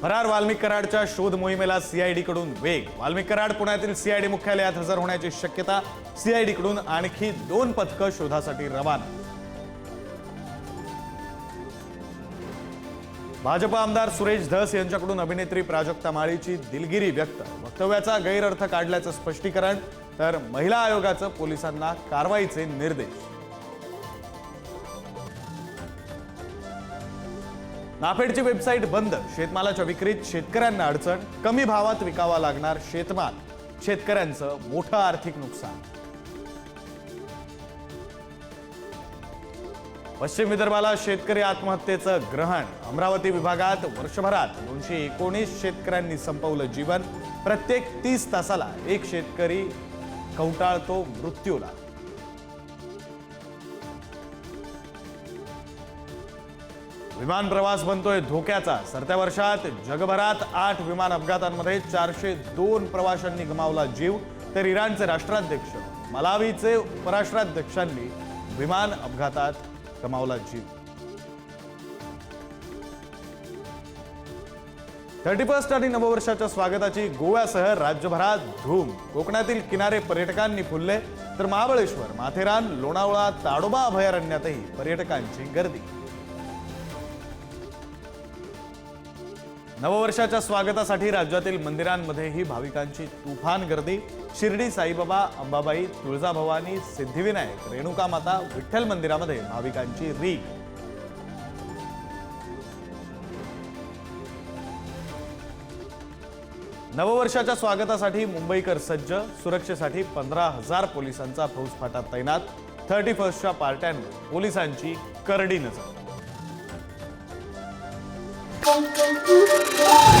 फरार वाल्मिक कराडच्या शोध मोहिमेला सीआयडीकडून वेग. वाल्मिक कराड पुण्यातील सीआयडी मुख्यालयात हजर होण्याची शक्यता सीआयडीकडून आणखी दोन पथकं शोधासाठी रवाना. भाजप आमदार सुरेश धस यांच्याकडून अभिनेत्री प्राजक्ता माळीची दिलगिरी व्यक्त. वक्तव्याचा गैरअर्थ काढल्याचं स्पष्टीकरण तर महिला आयोगाचं पोलिसांना कारवाईचे निर्देश. नाफेडची वेबसाईट बंद. शेतमालाच्या विक्रीत शेतकऱ्यांना अडचण. कमी भावात विकावा लागणार शेतमाल. शेतकऱ्यांचं मोठं आर्थिक नुकसान. पश्चिम विदर्भाला शेतकरी आत्महत्येचं ग्रहण. अमरावती विभागात वर्षभरात दोनशे एकोणीस शेतकऱ्यांनी संपवलं जीवन. प्रत्येक तीस तासाला एक शेतकरी कवटाळतो मृत्यूला. विमान प्रवास बनतोय धोक्याचा. सरत्या वर्षात जगभरात आठ विमान अपघातांमध्ये चारशे दोन प्रवाशांनी गमावला जीव तर इराणचे राष्ट्राध्यक्ष मलावीचे उपराष्ट्राध्यक्षांनी विमान अपघातात गमावला जीव. थर्टी फर्स्ट आणि नववर्षाच्या स्वागताची गोव्यासह राज्यभरात धूम. कोकणातील किनारे पर्यटकांनी फुलले तर महाबळेश्वर माथेरान लोणावळा ताडोबा अभयारण्यातही पर्यटकांची गर्दी. नववर्षाच्या स्वागतासाठी राज्यातील मंदिरांमध्येही भाविकांची तुफान गर्दी. शिर्डी साईबाबा अंबाबाई तुळजाभवानी सिद्धिविनायक रेणुका माता विठ्ठल मंदिरामध्ये भाविकांची री नववर्षाच्या स्वागतासाठी मुंबईकर सज्ज सुरक्षेसाठी पंधरा हजार पोलिसांचा फौजफाटा तैनात. थर्टी फर्स्टच्या पार्ट्यांवर पोलिसांची करडी नजर. Thank you.